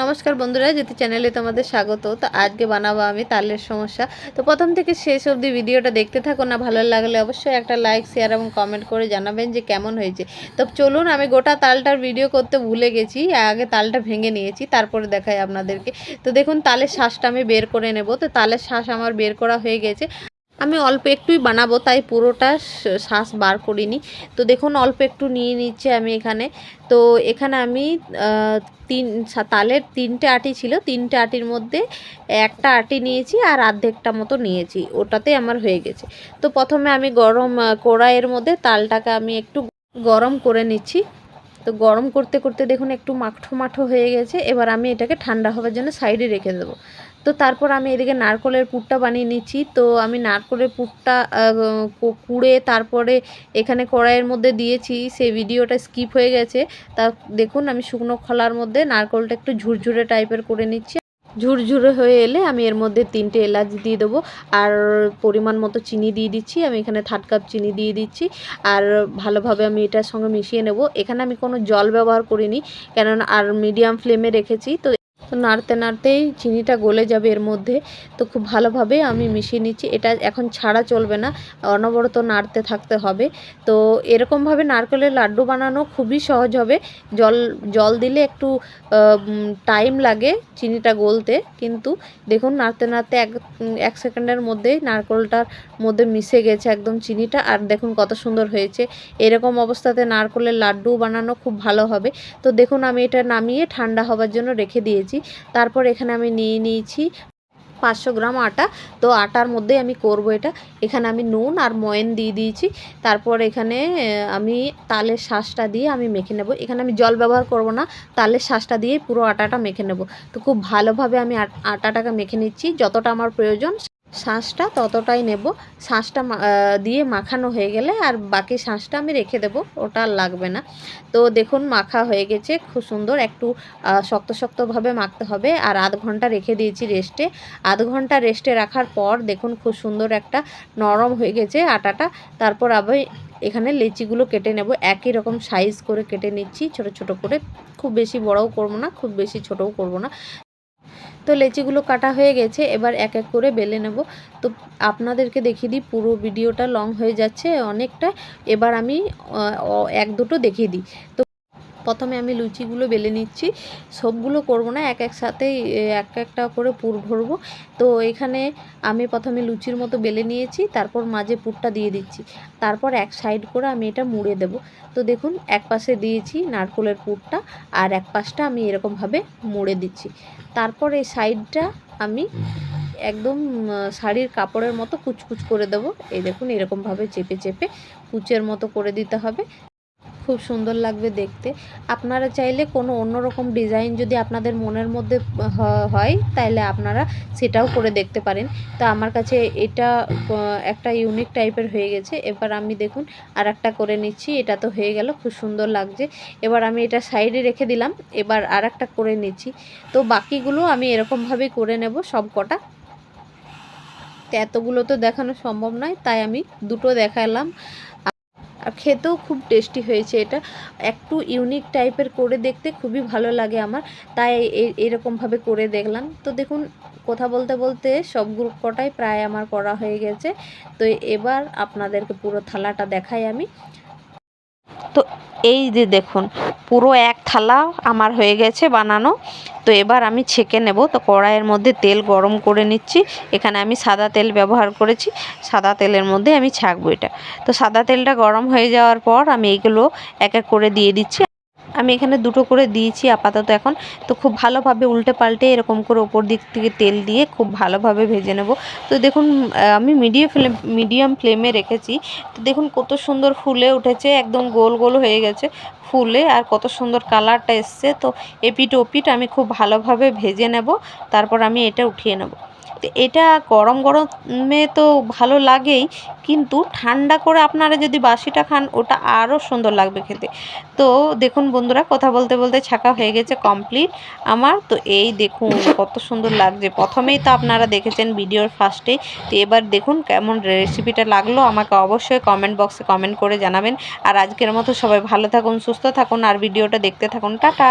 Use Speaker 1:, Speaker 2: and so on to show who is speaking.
Speaker 1: নমস্কার বন্ধুরা যেতে চ্যানেলে তোমাদের স্বাগত। তো আজকে বানাবো আমি তালের সমস্যা। তো প্রথম থেকে শেষ অবধি ভিডিওটা দেখতে থাকো না, ভালো লাগলে অবশ্যই একটা লাইক শেয়ার এবং কমেন্ট করে জানাবেন যে কেমন হয়েছে। তো চলুন, আমি গোটা তালটার ভিডিও করতে ভুলে গেছি, আগে তালটা ভেঙে নিয়েছি, তারপরে দেখাই আপনাদেরকে। তো দেখুন, তালের শ্বাসটা আমি বের করে নেব। তো তালের শ্বাস আমার বের করা হয়ে গেছে। আমি অল্প একটুই বানাবো, তাই পুরোটা শ্বাস বার করিনি। তো দেখুন, অল্প একটু নিয়ে নিচ্ছে আমি এখানে। তো এখানে আমি তিন তালের তিনটে আটি ছিল। তিনটে আটির মধ্যে একটা আটি নিয়েছি আর আর্ধেকটা মতো নিয়েছি। ওটাতে আমার হয়ে গেছে। তো প্রথমে আমি গরম কড়াইয়ের মধ্যে তালটাকে আমি একটু গরম করে নিচ্ছি। তো গরম করতে করতে দেখুন, একটু মাঠো মাঠো হয়ে গেছে। এবার আমি এটাকে ঠান্ডা হওয়ার জন্য সাইডে রেখে দেবো। তো তারপর আমি এদিকে নারকলের পুরটা বানিয়ে নিচ্ছি। তো আমি নারকলের পুরটা কুড়ে তারপরে এখানে কড়াইয়ের মধ্যে দিয়েছি। সেই ভিডিওটা স্কিপ হয়ে গেছে। তা দেখুন, আমি শুকনো খোলার মধ্যে নারকলটা একটু ঝুরঝুরে টাইপের করে নিচ্ছি। ঝুরঝুরে হয়ে এলে আমি এর মধ্যে তিনটে এলাচ দিয়ে দেবো। আর পরিমাণ মতো চিনি দিয়ে দিচ্ছি। আমি এখানে থার্ড কাপ চিনি দিয়ে দিচ্ছি। আর ভালোভাবে আমি এটার সঙ্গে মিশিয়ে নেব। এখানে আমি কোনো জল ব্যবহার করিনি। কেননা আর মিডিয়াম ফ্লেমে রেখেছি। তো তো নাড়তে নাড়তেই চিনিটা গলে যাবে এর মধ্যে। তো খুব ভালোভাবে আমি মিশিয়ে নিচ্ছি। এটা এখন ছাড়া চলবে না, অনবরত নাড়তে থাকতে হবে। তো এরকমভাবে নারকেলের লাড্ডু বানানো খুবই সহজ হবে। জল জল দিলে একটু টাইম লাগে চিনিটা গলতে। কিন্তু দেখুন নাড়তে নাড়তে এক এক সেকেন্ডের মধ্যেই নারকেলটার মধ্যে মিশে গেছে একদম চিনিটা। আর দেখুন কত সুন্দর হয়েছে। এরকম অবস্থাতে নারকেলের লাড্ডু বানানো খুব ভালো হবে। তো দেখুন আমি এটা নামিয়ে ঠান্ডা হবার জন্য রেখে দিয়েছি। তারপর এখানে আমি নিয়ে নিয়েছি পাঁচশো গ্রাম আটা। তো আটার মধ্যে আমি করব এটা। এখানে আমি নুন আর ময়েন দিয়ে দিয়েছি। তারপর এখানে আমি তালের শ্বাসটা দিয়ে আমি মেখে নেব। এখানে আমি জল ব্যবহার করব না, তালের শ্বাসটা দিয়ে পুরো আটাটা মেখে নেব। তো খুব ভালোভাবে আমি আট- আটাটাকে মেখে নিচ্ছি। যতটা আমার প্রয়োজন শাঁসটা ততটাই নেব। শাঁসটা দিয়ে মাখানো হয়ে গেলে আর বাকি শাঁসটা আমি রেখে দেব, ওটা আর লাগবে না। তো দেখুন, মাখা হয়ে গেছে, খুব সুন্দর, একটু শক্ত শক্তভাবে মাখতে হবে। আর আধ ঘণ্টা রেখে দিয়েছি রেস্টে। আধ ঘণ্টা রেস্টে রাখার পর দেখুন, খুব সুন্দর একটা নরম হয়ে গেছে আটাটা। তারপর আবার এখানে লেচিগুলো কেটে নেব। একই রকম সাইজ করে কেটে নিচ্ছি, ছোট ছোট করে। খুব বেশি বড়ও করব না, খুব বেশি ছোটও করব না। তো লেচিগুলো কাটা হয়ে গেছে, এবার এক এক করে বেলে নেব। তো আপনাদেরকে দেখিয়ে দিই, পুরো ভিডিওটা লং হয়ে যাচ্ছে অনেকটা। এবার আমি এক দুটো দেখিয়ে দিই। তো প্রথমে আমি লুচিগুলো বেলে নিচ্ছি। সবগুলো করব না, এক এক সাথেই এক একটা করে পুর ভরবো। তো এখানে আমি প্রথমে লুচির মতো বেলে নিয়েছি, তারপর মাঝে পুরটা দিয়ে দিচ্ছি। তারপর এক সাইড করে আমি এটা মুড়ে দেব। তো দেখুন, এক পাশে দিয়েছি নারকলের পুরটা, আর এক পাশটা আমি এরকমভাবে মুড়ে দিচ্ছি। তারপর এই সাইডটা আমি একদম শাড়ির কাপড়ের মতো কুচকুচ করে দেবো। এই দেখুন, এরকমভাবে চেপে চেপে কুচের মতো করে দিতে হবে। খুব সুন্দর লাগবে দেখতে। আপনারা চাইলে কোনো অন্যরকম ডিজাইন যদি আপনাদের মনের মধ্যে হয় তাহলে আপনারা সেটাও করে দেখতে পারেন। তো আমার কাছে এটা একটা ইউনিক টাইপের হয়ে গেছে। এবার আমি দেখুন আর একটা করে নিচ্ছি। এটা তো হয়ে গেল, খুব সুন্দর লাগছে। এবার আমি এটা সাইডে রেখে দিলাম। এবার আর একটা করে নিচ্ছি। তো বাকিগুলো আমি এরকমভাবেই করে নেব সব কটা তো এতগুলো তো দেখানো সম্ভব নয়, তাই আমি দুটো দেখালাম। আর খেতেও খুব টেস্টি হয়েছে এটা। একটু ইউনিক টাইপের করে দেখতে খুবই ভালো লাগে আমার, তাই এরকমভাবে করে দেখলাম। তো দেখুন, কথা বলতে বলতে সব গ্রুপ কটাই প্রায় আমার করা হয়ে গেছে। তো এবার আপনাদেরকে পুরো থালাটা দেখাই আমি। তো এই যে দেখুন, পুরো এক থালা আমার হয়ে গেছে বানানো। তো এবার আমি ছেঁকে নেব। তো কড়াইয়ের মধ্যে তেল গরম করে নিচ্ছি। এখানে আমি সাদা তেল ব্যবহার করেছি। সাদা তেলের মধ্যে আমি ছাঁকবো এটা। তো সাদা তেলটা গরম হয়ে যাওয়ার পর আমি এইগুলো এক এক করে দিয়ে দিচ্ছি। আমি এখানে দুটো করে দিয়েছি আপাতত এখন। তো খুব ভালোভাবে উল্টে পাল্টে এরকম করে ওপর দিক থেকে তেল দিয়ে খুব ভালোভাবে ভেজে নেব। তো দেখুন আমি মিডিয়াম ফ্লেম মিডিয়াম ফ্লেমে রেখেছি। তো দেখুন কত সুন্দর ফুলে উঠেছে, একদম গোল গোল হয়ে গেছে ফুলে আর কত সুন্দর কালারটা এসছে। তো এপিট ওপিট আমি খুব ভালোভাবে ভেজে নেব, তারপর আমি এটা উঠিয়ে নেব। তো এটা গরম গরমে তো ভালো লাগেই, কিন্তু ঠান্ডা করে আপনারা যদি বাসিটা খান, ওটা আরও সুন্দর লাগবে খেতে। তো দেখুন বন্ধুরা, কথা বলতে বলতে ছাকা হয়ে গেছে কমপ্লিট আমার। তো এই দেখুন কত সুন্দর লাগছে। প্রথমেই তো আপনারা দেখেছেন ভিডিওর ফার্স্টে তো এবার দেখুন কেমন রেসিপিটা লাগল। আমাকে অবশ্যই কমেন্ট বক্সে কমেন্ট করে জানাবেন। আর আজকের মতো সবাই ভালো থাকুন, সুস্থ থাকুন, আর ভিডিওটা দেখতে থাকুন। টাটা!